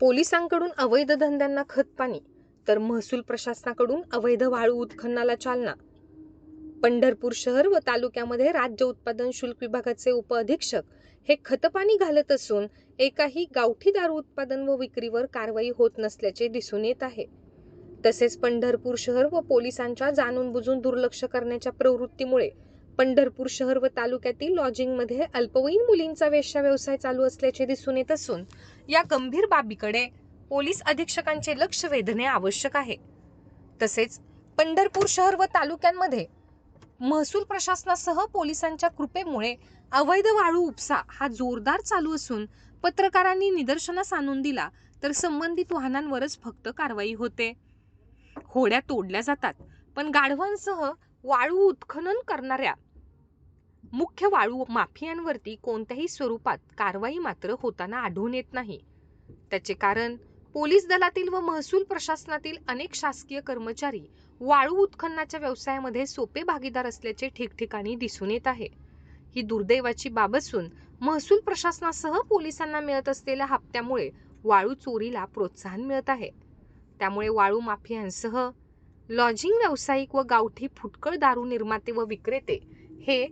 पोलिसांकडून अवैध धंद्यांना खतपाणी तर महसूल प्रशासनाकडून अवैध वाळू उत्खननाला चालना. पंढरपूर शहर व तालुक्यामध्ये राज्य उत्पादन शुल्क विभागाचे उपअधीक्षक हे खतपाणी घालत असून एकाही गावठी दारू उत्पादन व विक्रीवर कारवाई होत नसल्याचे दिसून येत आहे. तसेच पंढरपूर शहर व पोलिसांच्या जाणून बुजून दुर्लक्ष करण्याच्या प्रवृत्तीमुळे पंढरपूर शहर व तालुक्यातील लॉजिंगमध्ये अल्पवयीन मुलींचा वेश्या व्यवसाय चालू असल्याचे दिसून येत असून या गंभीर बाबीकडे पोलीस अधीक्षकांचे लक्ष वेधणे आवश्यक आहे. तसेच पंढरपूर शहर व तालुक्यांमध्ये महसूल प्रशासनासह पोलिसांच्या कृपेमुळे अवैध वाळू उपसा हा जोरदार चालू असून पत्रकारांनी निदर्शनास आणून दिला तर संबंधित वाहनांवरच फक्त कारवाई होते. होड्या तोडल्या जातात पण गाढवांसह वाळू उत्खनन करणाऱ्या मुख्य वाळू माफियांवरती कोणत्याही स्वरूपात कारवाई मात्र होताना आढळून येत नाही. त्याचे कारण पोलीस दलातील व महसूल प्रशासनातील अनेक शासकीय कर्मचारी वाळू उत्खननाच्या व्यवसायामध्ये सोपे भागीदार असल्याचे ठिकठिकाणी दिसून येत आहे. ही दुर्दैवाची बाब असून महसूल प्रशासनासह पोलिसांना मिळत असलेल्या हप्त्यामुळे वाळू चोरीला प्रोत्साहन मिळत आहे. त्यामुळे वाळू माफियांसह लॉजिंग व्यावसायिक व गावठी फुटकळ दारू निर्माते व विक्रेते हे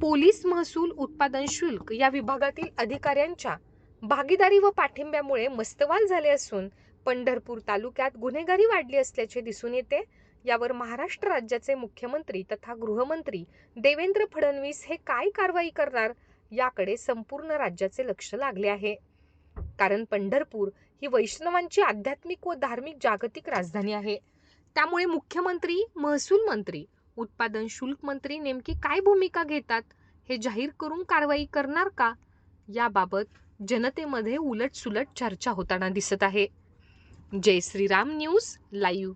पोलीस महसूल उत्पादन शुल्क या विभागातील अधिकाऱ्यांच्या भागीदारी व पाठिंब्यामुळे मस्तवाल झाले असून पंढरपूर तालुक्यात गुन्हेगारी वाढली असल्याचे दिसून येते. यावर महाराष्ट्र राज्याचे मुख्यमंत्री तथा गृहमंत्री देवेंद्र फडणवीस हे काय कारवाई करणार याकडे संपूर्ण राज्याचे लक्ष लागले आहे. कारण पंढरपूर ही वैष्णवांची आध्यात्मिक व धार्मिक जागतिक राजधानी आहे. त्यामुळे मुख्यमंत्री महसूल मंत्री उत्पादन शुल्क मंत्री नेमकी काय भूमिका घेतात? हे जाहीर करून कारवाई करणार का? याबाबत जनतेमध्ये उलटसुलट चर्चा होताना दिसत आहे. Jai Shriram news live.